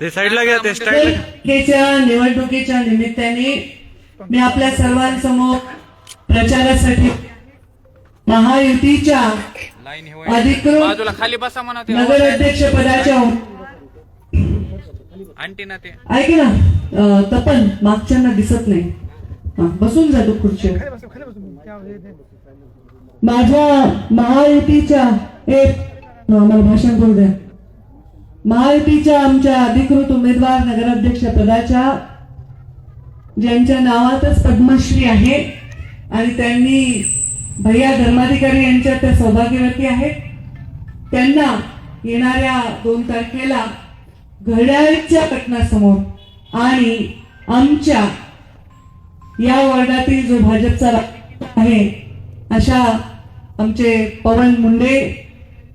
ते साईडला घ्या ते पालिकेच्या निवडणुकीच्या निमित्ताने मी आपल्या सर्वांसमोर प्रचारासाठी महायुतीच्या अधिकृत बाजूला खाली बसा म्हणा ते. नगराध्यक्ष पदाच्या आणटी ना ते. ऐक ना तपन मागच्यांना दिसत नाही. हा, बसून जातो खुर्चीवर माझ्या महायुतीच्या एक मला भाषण करू द्या. महायुतीच्या आमच्या अधिकृत उमेदवार नगराध्यक्ष पदाच्या ज्यांच्या नावातच पद्मश्री आहे आणि त्यांनी भैया धर्माधिकारी यांच्या त्या सौभाग्यवती आहेत. त्यांना येणाऱ्या दोन तारखेला घड्याळच्या घटनासमोर आणि आमच्या या वॉर्डातील जो भाजपचा आहे अशा आमचे पवन मुंडे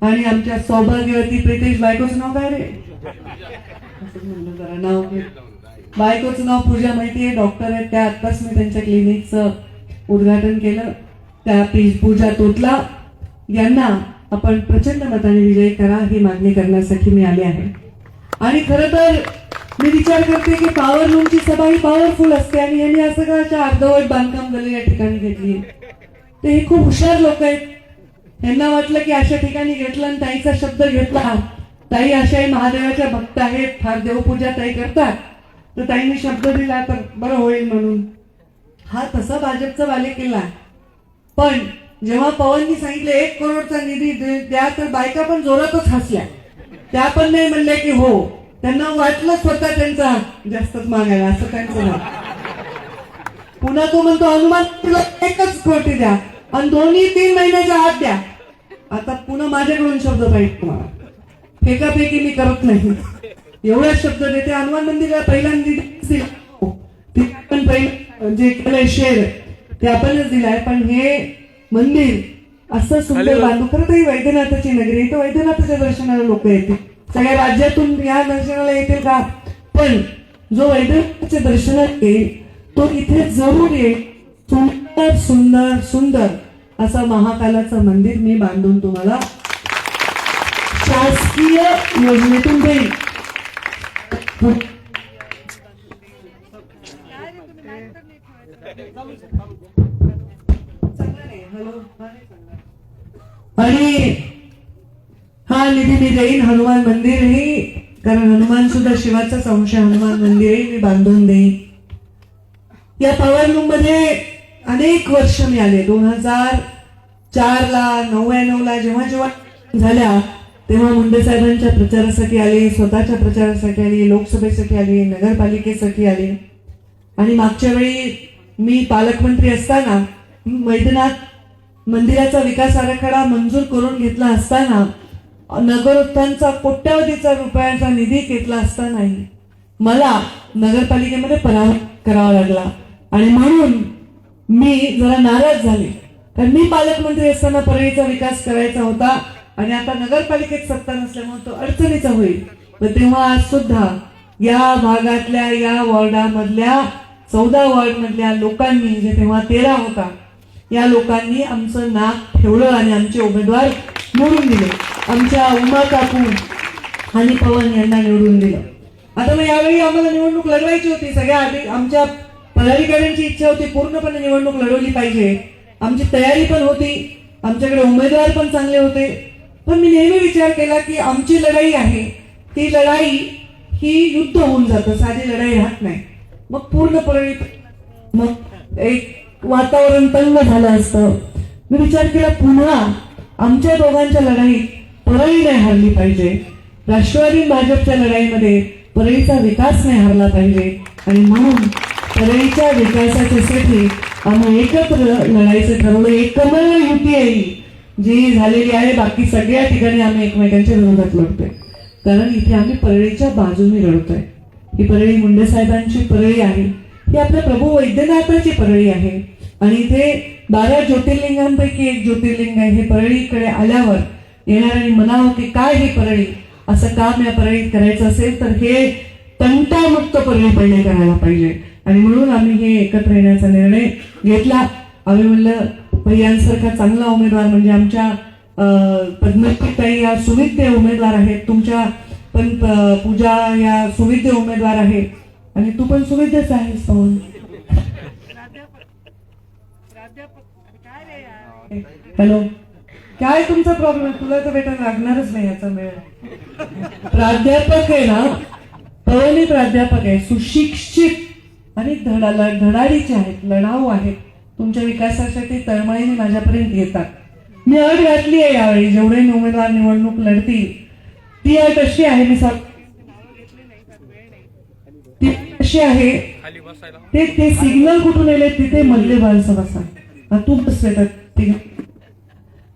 आणि आमच्या सौभाग्यवती प्रितेश बायकोचं नाव काय रे? म्हणलं जरा नाव बायकोचं नाव पूजा माहिती आहे. डॉक्टर आहेत. त्या आत्ताच मी त्यांच्या क्लिनिकचं उद्घाटन केलं. त्या पूजा तोतला यांना आपण प्रचंड मताने विजयी करा ही मागणी करण्यासाठी मी आले आहे. आणि खर तर मी विचार करते की पॉवर लूमची सभा ही पॉवरफुल असते आणि यांनी असं का अर्धवट बांधकाम गली या ठिकाणी घेतली ते हे खूप हुशार लोक आहेत. यांना वाटलं की अशा ठिकाणी घेतलं आणि ताईचा शब्द घेतला. ताई अशाही महादेवाच्या भक्त आहेत फार देवपूजा ताई करतात. तर ताईने शब्द दिला तर बरं होईल म्हणून. हा तसा भाजपचा वाले केला. पण जेव्हा पवननी सांगितले एक करोडचा निधी द्या तर बायका पण जोरातच हसल्या. त्या पण नाही म्हणल्या की हो. त्यांना वाटलं स्वतः त्यांचा जास्तच मागायला असं त्यांचं पुन्हा तो म्हणतो हनुमान तुला एकच कोटी द्या. आणि दोन्ही तीन महिन्याच्या आत द्या. आता पुन्हा माझ्याकडून शब्द पाहिजे तुम्हाला. फेकाफेकी मी करत नाही. एवढा शब्द देते. हनुमान मंदिराला पहिल्यांदा. हो. जे केलंय शेर. ते आपणच दिलाय. पण हे मंदिर असं सुंदर बांधू खरं तर ही वैद्यनाथाची नगरी. इथं वैद्यनाथाच्या दर्शनाला लोक येतील. सगळ्या राज्यातून या दर्शनाला येतील का? पण जो वैद्यनाथाच्या दर्शनात येईल तो इथे जरूर येईल. सुंदर सुंदर सुंदर. असं महाकालाचं मंदिर मी बांधून तुम्हाला शासकीय योजनेतून देईल आणि हा निधी मी देईन हनुमान मंदिर ही कारण हनुमान सुद्धा शिवाचाच अंश हनुमान मंदिरही मी बांधून देईन. या पॉवर लूममध्ये अनेक वर्ष मी आले दोन हजार चारला नव्याण्णवला जेव्हा जेव्हा झाल्या तेव्हा मुंडे साहेबांच्या प्रचारासाठी आले स्वतःच्या प्रचारासाठी आली लोकसभेसाठी आली नगरपालिकेसाठी आले. आणि मागच्या वेळी मी पालकमंत्री असताना मैदानात मंदिराचा विकास आराखडा मंजूर करून घेतला असताना नगरोत्थानचा कोट्यावधीचा रुपयाचा निधी घेतला असतानाही मला नगरपालिकेमध्ये पराभव करावा लागला. आणि म्हणून मी जरा नाराज झाले. कारण मी पालकमंत्री असताना परळीचा विकास करायचा होता आणि आता नगरपालिकेत सत्ता नसल्यामुळे तो अडचणीचा होईल. पण तेव्हा आज सुद्धा या भागातल्या या वॉर्डामधल्या चौदा वॉर्ड मधल्या लोकांनी म्हणजे तेव्हा तेरा होता या लोकांनी आमचं नाक ठेवलं आणि आमचे उमेदवार निवडून दिले. आमच्या उमा काकू आणि पवन यांना निवडून दिलं. आता मग यावेळी आम्हाला निवडणूक लढवायची होती. सगळ्या आधी आमच्या पदाधिकाऱ्यांची इच्छा होती पूर्णपणे निवडणूक लढवली पाहिजे. आमची तयारी पण होती. आमच्याकडे उमेदवार पण चांगले होते. पण मी नेहमी विचार केला की आमची लढाई आहे. ती लढाई ही युद्ध होऊन जातं. साधी लढाई राहत नाही. मग पूर्णपणे मग एक वातावरण तंग झालं असतं. मी विचार केला पुन्हा आमच्या दोघांच्या लढाईत परळी नाही हारली पाहिजे. राष्ट्रवादी भाजपच्या लढाईमध्ये परळीचा विकास नाही हारला पाहिजे. आणि म्हणून परळीच्या विकासाच्यासाठी आम्ही एकत्र लढायचं ठरवलं. कमल युती आहे ही, जी झालेली आहे बाकी सगळ्या ठिकाणी आम्ही एकमेकांच्या विरोधात लढतोय. कारण इथे आम्ही परळीच्या बाजूने लढतोय. ही परळी मुंडे साहेबांची परळी आहे. ही आपल्या प्रभू वैद्यनाथाची परळी आहे. आणि इथे बारा ज्योतिर्लिंगांपैकी एक ज्योतिर्लिंग आहे. हे परळीकडे आल्यावर येणाऱ्यांनी म्हणावं की काय ही परळी? असं काम या परळीत करायचं असेल तर हे तंटामुक्त परळी पहिले करायला पाहिजे. आणि म्हणून आम्ही हे एकत्र येण्याचा निर्णय घेतला. आम्ही म्हणलं पहिल्यांसारखा चांगला उमेदवार म्हणजे आमच्या पद्मश्रीताई या सुविद्य उमेदवार आहेत. तुमच्या पण पूजा या सुविद्य उमेदवार आहेत. आणि तू पण सुविध्यच आहेस पवन हॅलो. काय तुमचा प्रॉब्लेम आहे? तुला तर बेटा लागणारच नाही याचा मेळ. प्राध्यापक आहे ना? पवनी प्राध्यापक आहे. सुशिक्षित आणि धडा धडाडीचे आहेत लढाऊ आहेत. तुमच्या विकासासाठी तळमळीने माझ्यापर्यंत येतात. मी अट घातली आहे यावेळी जेवढे उमेदवार निवडणूक लढतील. ती अट अशी आहे मी ती अशी आहे ते ते सिग्नल कुठून आले तिथे मधले बालसं बसा हा, तू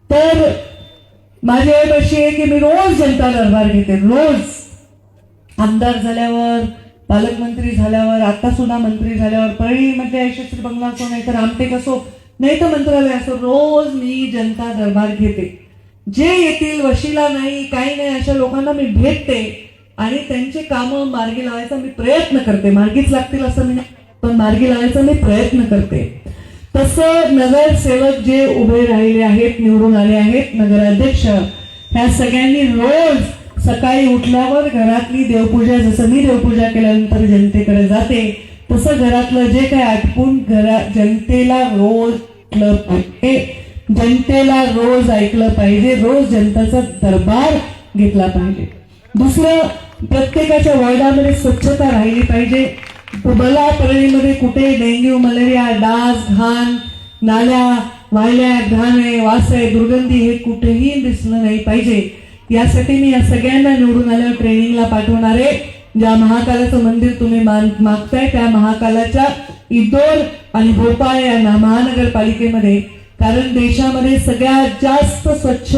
तर माझी अट अशी आहे की मी रोज जनता दरबार घेते रोज. आमदार झाल्यावर पालकमंत्री झाल्यावर आता सुद्धा मंत्री झाल्यावर परळीमध्ये यशस्वी बंगला असो नाही तर आमटेक असो नाही तर मंत्रालय असो रोज मी जनता दरबार घेते. जे येतील वशिला नाही काही नाही अशा लोकांना मी भेटते आणि त्यांचे कामं मार्गी लावायचा मी प्रयत्न करते. मार्गीच लागतील असं मी नाही पण मार्गी लावायचा मी प्रयत्न करते. तसं नगरसेवक जे उभे राहिले आहेत निवडून आले आहेत नगराध्यक्ष ह्या सगळ्यांनी रोज सकाळी उठल्यावर घरातली देवपूजा जसं मी देवपूजा केल्यानंतर जनतेकडे जाते तसं घरातलं जे काय आटपून घरा जनतेला रोज ऐकलं जनतेला रोज ऐकलं पाहिजे रोज जनताचा दरबार घेतला पाहिजे. दुसरं प्रत्येकाच्या वॉर्डामध्ये स्वच्छता राहिली पाहिजे. बला परळीमध्ये कुठे डेंग्यू मलेरिया डास घाण नाल्या वाहिल्या घाण आहे वास आहे दुर्गंधी हे कुठेही दिसलं नाही पाहिजे. यासाठी मी या सगळ्यांना निवडून आल्यावर ट्रेनिंगला पाठवणार आहे. ज्या महाकालाचं मंदिर तुम्ही मागताय त्या महाकालाच्या इंदोर आणि भोपाळ या महानगरपालिकेमध्ये. कारण देशामध्ये सगळ्यात जास्त स्वच्छ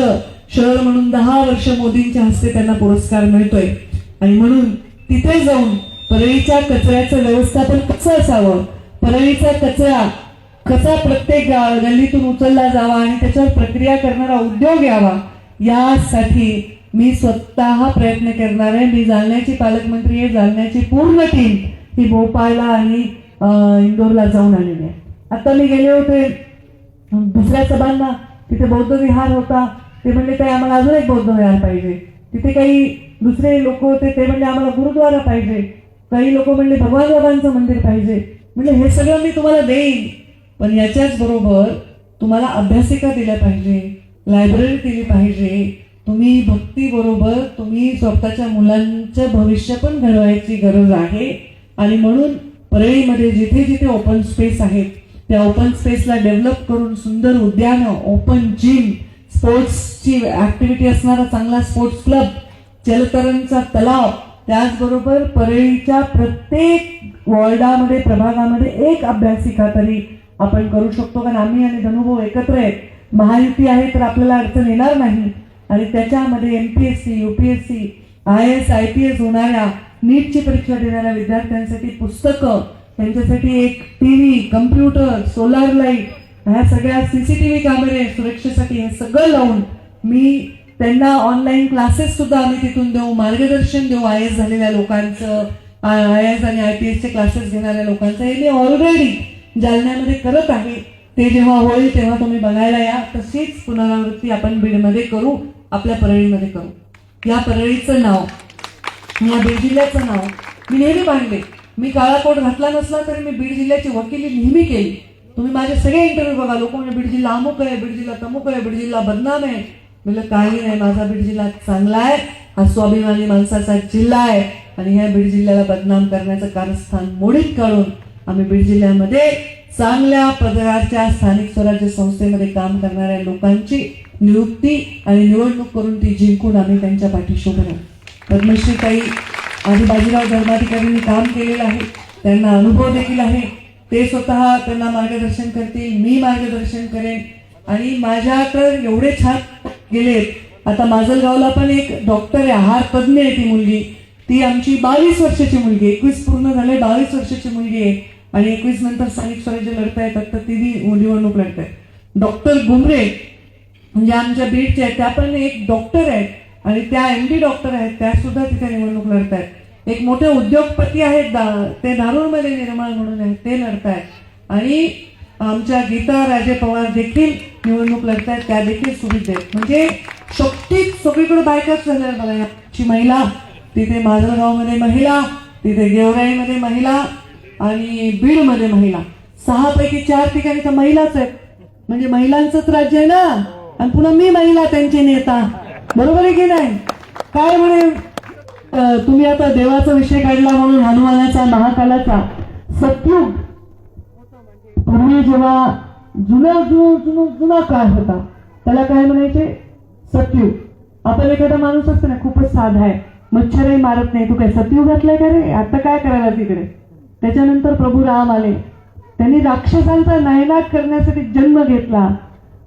शहर म्हणून दहा वर्ष मोदींच्या हस्ते त्यांना पुरस्कार मिळतोय. आणि म्हणून तिथे जाऊन परळीच्या कचऱ्याचं व्यवस्थापन कसं असावं? परळीचा कचरा कसा प्रत्येक गल्लीतून उचलला जावा आणि त्याच्यावर प्रक्रिया करणारा उद्योग यावा? यासाठी मी स्वतः प्रयत्न करणार आहे. मी जालन्याची पालकमंत्री आहे. जालन्याची पूर्ण टीम ही भोपाळला आणि इंदोरला जाऊन आलेली आहे. आता मी गेले होते दुसऱ्या सभांना. तिथे बौद्ध विहार होता. ते म्हणले काही आम्हाला अजून एक बौद्ध विहार पाहिजे. तिथे काही दुसरे लोक होते. ते म्हणले आम्हाला गुरुद्वारा पाहिजे. काही लोक म्हणले भगवान बाबांचं मंदिर पाहिजे. म्हणजे हे सगळं मी तुम्हाला देईन. पण याच्याच बरोबर तुम्हाला अभ्यासिका दिल्या पाहिजे. लायब्ररी केली पाहिजे. तुम्ही भक्ती बरोबर तुम्ही स्वतःच्या मुलांचं भविष्य पण घडवायची गरज आहे. आणि म्हणून परळीमध्ये जिथे जिथे ओपन स्पेस आहेत त्या ओपन स्पेसला डेव्हलप करून सुंदर उद्यानं ओपन जिम स्पोर्ट्सची ऍक्टिव्हिटी असणारा चांगला स्पोर्ट्स क्लब जलतरणचा तलाव त्याचबरोबर परळीच्या प्रत्येक वॉर्डामध्ये प्रभागामध्ये एक अभ्यासिका तरी आपण करू शकतो. कारण आम्ही आणि धनुभाऊ एकत्र आहेत. महायुती आहे तर आपल्याला अडचण येणार नाही. आणि त्याच्यामध्ये M P S C U P S C I S I P S होणाऱ्या नीटची परीक्षा देणाऱ्या विद्यार्थ्यांसाठी पुस्तकं त्यांच्यासाठी एक T V computer solar light ह्या सगळ्या सीसीटीव्ही कॅमेरे सुरक्षेसाठी हे सगळं लावून मी त्यांना ऑनलाईन क्लासेस सुद्धा आम्ही तिथून देऊ मार्गदर्शन देऊ आय एस झालेल्या लोकांचं आय एस आणि आय पी एसचे क्लासेस घेणाऱ्या लोकांचं. हे मी ऑलरेडी जालन्यामध्ये करत आहे. ते जेव्हा होईल तेव्हा तुम्ही बघायला या. तशीच पुनरावृत्ती आपण बीडमध्ये करू आपल्या परळीमध्ये करू. या परळीचं नाव या बीड जिल्ह्याचं नाव मी नेहमी मांडले. मी काळा कोट घातला नसला तरी मी बीड जिल्ह्याची वकिली नेहमी केली. तुम्ही माझे सगळे इंटरव्ह्यू बघा. लोक म्हणजे बीड जिल्हा अमुक आहे बीड जिल्हा तमुक आहे बीड जिल्हा बदनाम आहे. म्हणजे काही नाही माझा बीड जिल्हा चांगला आहे. हा स्वाभिमानी माणसाचा जिल्हा आहे. आणि ह्या बीड जिल्ह्याला बदनाम करण्याचं कारस्थान मोडीत काढून आम्ही बीड जिल्ह्यामध्ये चांगल्या पदाच्या स्थानिक स्वराज्य संस्थेमध्ये काम करणाऱ्या लोकांची नियुक्ती आणि निवडणूक करून ती जिंकून आम्ही त्यांच्या पाठीशी उभे राहू. पद्मश्री ताई आधी बाजीराव धर्माधिकाऱ्यांनी काम केलेलं आहे. त्यांना अनुभव देखील आहे. ते स्वतः त्यांना मार्गदर्शन करतील मी मार्गदर्शन करेन. आणि माझ्या तर एवढे छान गेलेत. आता माजलगावला पण एक डॉक्टर आहे आहार तज्ज्ञ आहे ती मुलगी. ती आमची बावीस वर्षाची मुलगी एकवीस पूर्ण झाले बावीस वर्षाची मुलगी आहे. आणि एकवीस नंतर स्थानिक स्वराज्य लढता येतात तर ती निवडणूक लढतायत डॉक्टर गुमरे म्हणजे आमच्या बीडच्या आहेत त्या पण एक डॉक्टर आहेत. आणि त्या एम डी डॉक्टर आहेत त्या सुद्धा तिथे निवडणूक लढत आहेत एक मोठे उद्योगपती आहेत दा- ते नारूरमध्ये निर्माण म्हणून आहेत ते लढत आहेत आणि आमच्या गीता राजे पवार देखील निवडणूक लढतायत त्या देखील सुविध आहेत. म्हणजे शक्तीत सगळीकडे बायकाच झाल्या बघा याची महिला. तिथे माजलगावमध्ये महिला तिथे गेवराईमध्ये महिला आणि बीडमध्ये महिला. सहा पैकी चार ठिकाणी तर महिलाच आहेत. म्हणजे महिलांचंच राज्य आहे ना? आणि पुन्हा मी महिला त्यांचे नेता. बरोबर आहे की नाही? काय म्हणे तुम्ही आता देवाचा विषय काढला म्हणून हनुमानाचा महाकालाचा. सत्युग. पूर्वी जेव्हा जुना जुना जुना जुना काळ होता त्याला काय म्हणायचे? सत्युग. आपण एखादा माणूस असतो ना खूपच साधा आहे. मच्छरही मारत नाही. तू काय सत्युग घातलाय का रे? आता काय करायला तिकडे? त्याच्यानंतर प्रभू राम आले. त्यांनी राक्षसांचा नायनाट करण्यासाठी जन्म घेतला.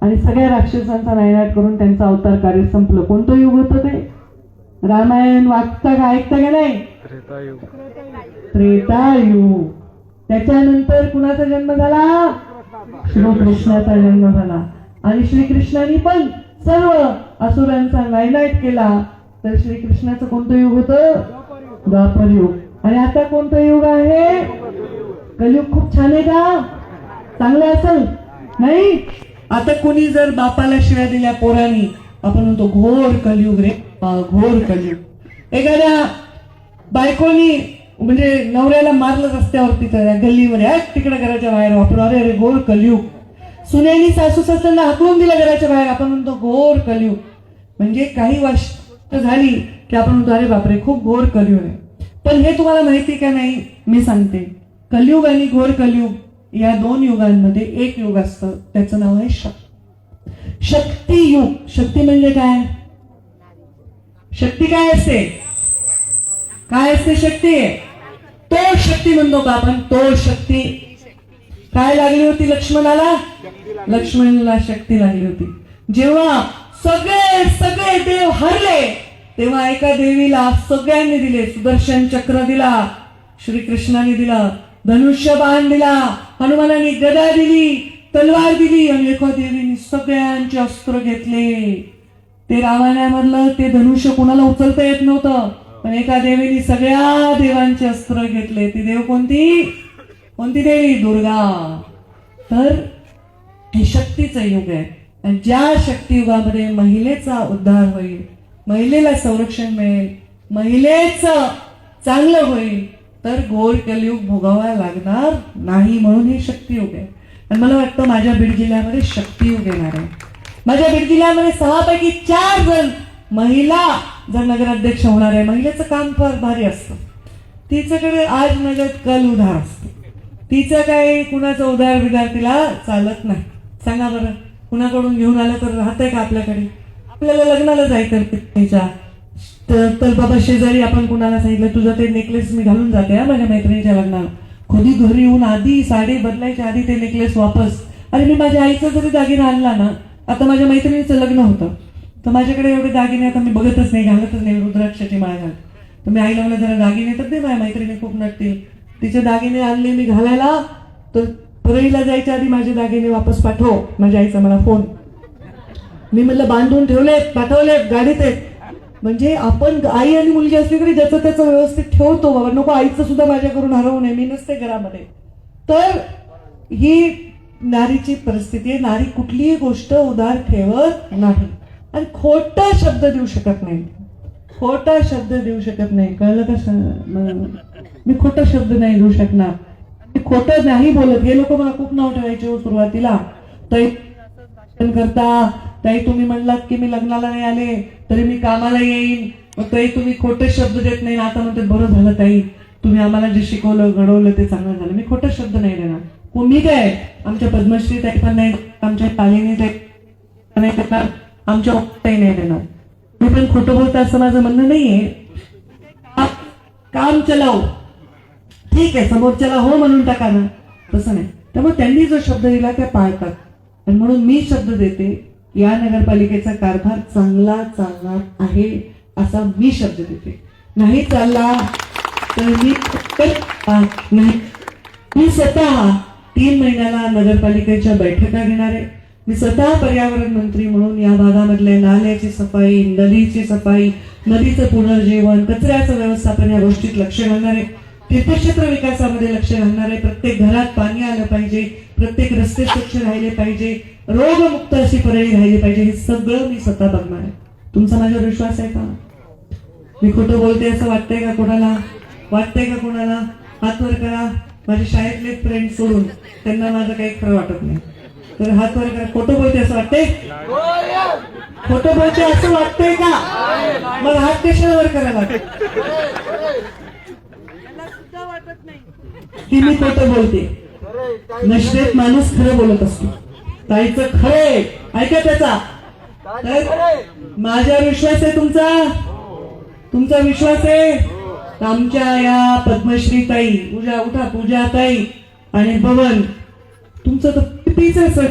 आणि सगळ्या राक्षसांचा नायनाट करून त्यांचं अवतार कार्य संपलं. कोणतं युग होतं ते? रामायण वाचता का ऐकता का नाही? त्रेतायुग. त्याच्यानंतर कुणाचा जन्म झाला? श्रीकृष्णाचा जन्म झाला. आणि श्रीकृष्णाने पण सर्व असुरांचा नायनाट केला. तर श्रीकृष्णाचं कोणतं युग होतं? द्वापर युग आणि आता कोणतं युग आहे? कलयुग खूप छान आहे का? चांगलं असेल? नाही? आता कोणी जर बापाला शिव्या दिल्या पोरांनी आपण म्हणतो घोर कलयुग रे घोर कलयुग. एखाद्या बायकोनी म्हणजे नवऱ्याला मारलं रस्त्यावरती त्या गल्लीमध्ये आहे तिकडे घराच्या बाहेर आपण अरे अरे घोर कलियुग. सुनेनी सासू सासऱ्यांना हाकलून दिलं घराच्या बाहेर आपण म्हणतो घोर कलयुग. म्हणजे काही वर्ष झाली की आपण म्हणतो अरे बापरे खूप घोर कलियुग आहे. पण हे तुम्हाला माहिती का नाही? मी सांगते. कलियुग आणि घोर कलियुग या दोन युगांमध्ये एक युग असतं. त्याचं नाव आहे शक्ती शक्ती युग. शक्ती म्हणजे काय? शक्ती काय असते? काय असते शक्ती? तो शक्ती म्हणतो का आपण? तो शक्ती. काय लागली होती लक्ष्मणाला? लक्ष्मणला शक्ती लागली होती. जेव्हा सगळे सगळे हरले तेव्हा एका देवीला सगळ्यांनी दिले सुदर्शन चक्र दिला श्रीकृष्णाने दिला धनुष्य बाण दिला हनुमानाने गदा दिली तलवार दिली आणि एका देवीने सगळ्यांचे अस्त्र घेतले. ते रामायणामधलं ते धनुष्य कोणाला उचलता येत नव्हतं पण एका देवीने सगळ्या देवांचे अस्त्र घेतले. ती देव कोणती? कोणती देवी? दुर्गा. तर हे शक्तीचं युग आहे. आणि ज्या शक्तियुगामध्ये महिलेचा उद्धार होईल महिलेला संरक्षण मिळेल महिलेचं चांगलं होईल तर घोर कलयुग भोगावा लागणार नाही म्हणून हे शक्तियुग आहे. आणि मला वाटतं माझ्या बीड जिल्ह्यामध्ये शक्तियुग येणार आहे. माझ्या बीड जिल्ह्यामध्ये सहापैकी चार जण महिला जर नगराध्यक्ष होणार आहे महिलेचं काम फार भारी असतं. तिच्याकडे आज नगद कल उधार असतो. तिचं काही कुणाचं उधार बिधार तिला चालत नाही. सांगा बरं. कुणाकडून घेऊन आलं तर राहतंय का आपल्याकडे? आपल्याला लग्नाला जायचं तिच्या. तर तर बाबा शेजारी आपण कुणाला सांगितलं तुझं ते नेकलेस मी घालून जाते हा माझ्या मैत्रिणीच्या लग्नाला. खोदी घरी येऊन आधी साडी बदलायच्या आधी ते नेकलेस वापस अरे मी माझ्या आईचा जरी दागिना आणला ना आता माझ्या मैत्रिणीचं लग्न होतं. तर माझ्याकडे एवढे दागिने आता मी बघतच नाही घालतच नाही रुद्राक्षाची माळ घाल तर मी आईला म्हणलं जरा दागिने तर दे माझ्या मैत्रिणी खूप नटतील. तिचे दागिने आणले मी घालायला तर परळीला जायच्या आधी माझे दागिने वापस पाठव. माझ्या आईचा मला फोन. मी म्हणलं बांधून ठेवलेत पाठवलेत गाडीत आहेत. म्हणजे आपण आई आणि मुलगी असली तरी ज्याचं त्याचं व्यवस्थित ठेवतो बाबा. नको आईचं सुद्धा माझ्याकडून हरवू नये. मी नसते घरामध्ये. तर ही नारीची परिस्थिती आहे. नारी कुठलीही गोष्ट उदार ठेवत नाही. आणि खोटा शब्द देऊ शकत नाही. खोटा शब्द देऊ शकत नाही. कळलं का मी खोटा शब्द नाही देऊ शकणार. खोटं नाही बोलत. हे लोक मला खूप नाव ठेवायचे हो सुरुवातीला. ताई भाषण करता. ताई तुम्ही म्हणलात की मी लग्नाला नाही आले तरी मी कामाला येईन. मग ताई तुम्ही खोटे शब्द देत नाही. आता म्हणते बरं झालं ताई तुम्ही आम्हाला जे शिकवलं घडवलं ते चांगलं झालं. मी खोटे शब्द नाही देणार. मी काय? आमच्या पद्मश्री ताई पण नाही आमच्या तालिनी ताई नाही देणार. आमच्या ताई नाही देणार. मी पण खोटं बोलता असं माझं म्हणणं नाहीये. काम चलाव. ठीक आहे समोरच्याला हो म्हणून टाका ना. तसं नाही. त्यामुळे त्यांनी जो शब्द दिला त्या पाळतात. आणि म्हणून मी शब्द देते या नगरपालिकेचा कारभार चांगला चालणार आहे असा मी शब्द देते. नाही चालला तर मी नाही. मी स्वतः तीन महिन्याला नगरपालिकेच्या बैठका घेणार आहे. मी स्वतः पर्यावरण मंत्री म्हणून या भागामधल्या नाल्याची सफाई नदीची सफाई नदीचं पुनर्जीवन कचऱ्याचं व्यवस्थापन या गोष्टीत लक्ष घालणार आहे. तीर्थक्षेत्र विकासामध्ये लक्ष घालणार आहे. प्रत्येक घरात पाणी आलं पाहिजे. प्रत्येक रस्ते स्वच्छ राहिले पाहिजे. रोगमुक्त अशी परळी राहिली पाहिजे. हे सगळं मी स्वतः बघणार आहे. तुमचा माझ्यावर विश्वास आहे का? मी खोटं बोलते असं वाटतंय का कोणाला? वाटतंय का कोणाला? हातवर करा. माझे शाळेतले फ्रेंड सोडून त्यांना माझं काही खरं वाटत नाही. तर हात वर करा. खोटं बोलते असं वाटतंय? खोटं बोलते असं वाटतंय का? मग हात कशावर वर करायला की मी खोटं बोलते. नशेत माणूस खरं बोलत असतो. ताईच खरे ऐका त्याचा. माझ्या विश्वास आहे तुमचा? तुमचा विश्वास आहे? आमच्या या पद्मश्री ताई पूजा उठा पूजा ताई आणि भवन. तुमचं तर कितीच सर?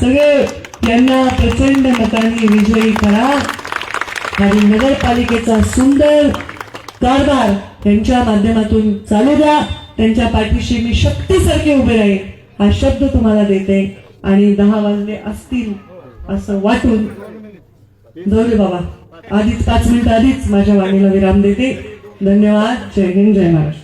सगळे त्यांना प्रचंड मतांनी विजयी करा. आणि नगरपालिकेचा सुंदर कारभार त्यांच्या माध्यमातून चालू द्या. त्यांच्या पाठीशी मी शक्तीसारखे उभे राहील हा शब्द तुम्हाला देते. आणि दहा वाजले असतील असं वाटून जाऊ दे बाबा. आधीच पाच मिनिटं आधीच माझ्या वाणीला विराम देते. धन्यवाद. जय हिंद जय महाराष्ट्र.